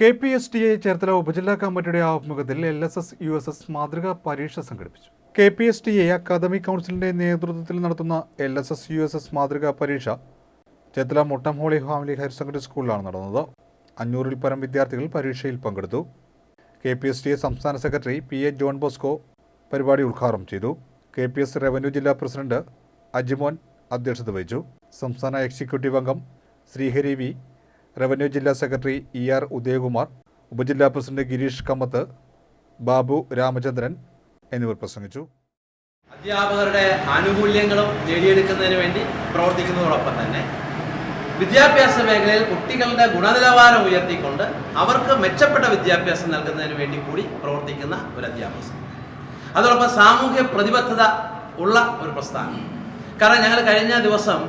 K P S T A Cherthala ഉപജില്ലാ കമ്മിറ്റിയുടെ ആഭിമുഖ്യത്തിൽ L S S U S S മാതൃകാ പരീക്ഷ സംഘടിപ്പിച്ചു. K P S T A academic കൗൺസിലിന്റെ നേതൃത്വത്തിൽ നടത്തുന്ന L S S U S S മാതൃകാ പരീക്ഷ Cherthala Muttom holy family higher secondary സ്കൂളിലാണ് നടന്നത്. അഞ്ഞൂറിൽ പരം വിദ്യാർത്ഥികൾ പരീക്ഷയിൽ പങ്കെടുത്തു. K P S T A സംസ്ഥാന secretary P A John Bosco പരിപാടി ഉദ്ഘാടനം ചെയ്തു. കെ പി എസ് റവന്യൂ ജില്ലാ പ്രസിഡന്റ് അജിമോൻ അധ്യക്ഷത വഹിച്ചു. സംസ്ഥാന എക്സിക്യൂട്ടീവ് അംഗം ശ്രീഹരി വി റവന്യൂ ജില്ലാ സെക്രട്ടറി ഇ ആർ ഉദയകുമാർ ഉപജില്ലാ പ്രസിഡന്റ് ഗിരീഷ് കമ്മത്ത് ബാബു രാമചന്ദ്രൻ എന്നിവർ പ്രസംഗിച്ചു. അധ്യാപകരുടെ ആനുകൂല്യങ്ങളും നേടിയെടുക്കുന്നതിന് വേണ്ടി പ്രവർത്തിക്കുന്നതോടൊപ്പം തന്നെ വിദ്യാഭ്യാസ മേഖലയിൽ കുട്ടികളുടെ ഗുണനിലവാരം ഉയർത്തിക്കൊണ്ട് അവർക്ക് മെച്ചപ്പെട്ട വിദ്യാഭ്യാസം നൽകുന്നതിന് വേണ്ടി കൂടി പ്രവർത്തിക്കുന്ന ഒരു അധ്യാപക അതോടൊപ്പം സാമൂഹ്യ പ്രതിബദ്ധത ഉള്ള ഒരു പ്രസ്ഥാനം. കാരണം ഞങ്ങൾ കഴിഞ്ഞ ദിവസം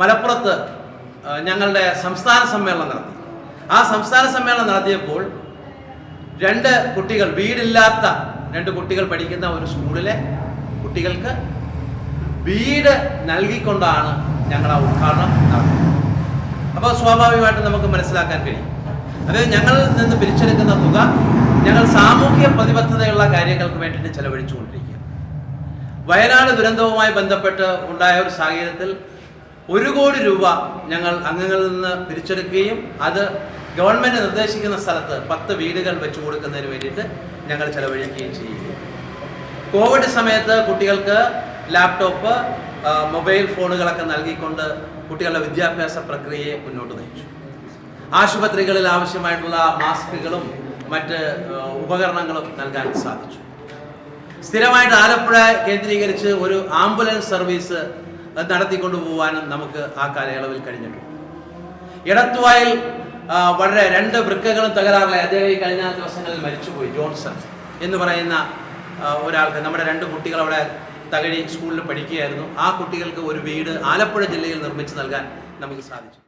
മലപ്പുറത്ത് ഞങ്ങളുടെ സംസ്ഥാന സമ്മേളനം നടത്തി. ആ സംസ്ഥാന സമ്മേളനം നടത്തിയപ്പോൾ രണ്ട് കുട്ടികൾ വീടില്ലാത്ത രണ്ട് കുട്ടികൾ പഠിക്കുന്ന ഒരു സ്കൂളിലെ കുട്ടികൾക്ക് വീട് നൽകിക്കൊണ്ടാണ് ഞങ്ങൾ ആ ഉദ്ഘാടനം നടത്തുന്നത് അപ്പോൾ സ്വാഭാവികമായിട്ടും നമുക്ക് മനസ്സിലാക്കാൻ കഴിയും. അതായത് ഞങ്ങളിൽ നിന്ന് പിരിച്ചെടുക്കുന്ന തുക ഞങ്ങൾ സാമൂഹ്യ പ്രതിബദ്ധതയുള്ള കാര്യങ്ങൾക്ക് വേണ്ടിയിട്ട് ചെലവഴിച്ചുകൊണ്ടിരിക്കുക വയനാട് ദുരന്തവുമായി ബന്ധപ്പെട്ട് ഉണ്ടായ ഒരു സാഹചര്യത്തിൽ ഒരു കോടി രൂപ ഞങ്ങൾ അംഗങ്ങളിൽ നിന്ന് പിരിച്ചെടുക്കുകയും അത് ഗവൺമെന്റ് നിർദ്ദേശിക്കുന്ന സ്ഥലത്ത് പത്ത് വീടുകൾ വെച്ചു കൊടുക്കുന്നതിന് വേണ്ടിയിട്ട് ഞങ്ങൾ ചെലവഴിക്കുകയും ചെയ്യുന്നു കോവിഡ് സമയത്ത് കുട്ടികൾക്ക് ലാപ്ടോപ്പ് മൊബൈൽ ഫോണുകളൊക്കെ നൽകിക്കൊണ്ട് കുട്ടികളുടെ വിദ്യാഭ്യാസ പ്രക്രിയയെ മുന്നോട്ട് നയിച്ചു. ആശുപത്രികളിൽ ആവശ്യമായിട്ടുള്ള മാസ്കുകളും മറ്റ് ഉപകരണങ്ങളും നൽകാൻ സാധിച്ചു. സ്ഥിരമായിട്ട് ആലപ്പുഴ കേന്ദ്രീകരിച്ച് ഒരു ആംബുലൻസ് സർവീസ് നടത്തിക്കൊണ്ടു പോകാനും നമുക്ക് ആ കാലയളവിൽ കഴിഞ്ഞിട്ടുണ്ട്. ഇടത്തുവായിൽ വളരെ രണ്ട് വൃക്കകളും തകരാറിലായി. അദ്ദേഹം ഈ കഴിഞ്ഞ ദിവസങ്ങളിൽ മരിച്ചുപോയി ജോൺസൺ എന്ന് പറയുന്ന ഒരാൾക്ക്. നമ്മുടെ രണ്ട് കുട്ടികൾ അവിടെ തകഴി സ്കൂളിൽ പഠിക്കുകയായിരുന്നു. ആ കുട്ടികൾക്ക് ഒരു വീട് ആലപ്പുഴ ജില്ലയിൽ നിർമ്മിച്ച് നൽകാൻ നമുക്ക് സാധിച്ചു.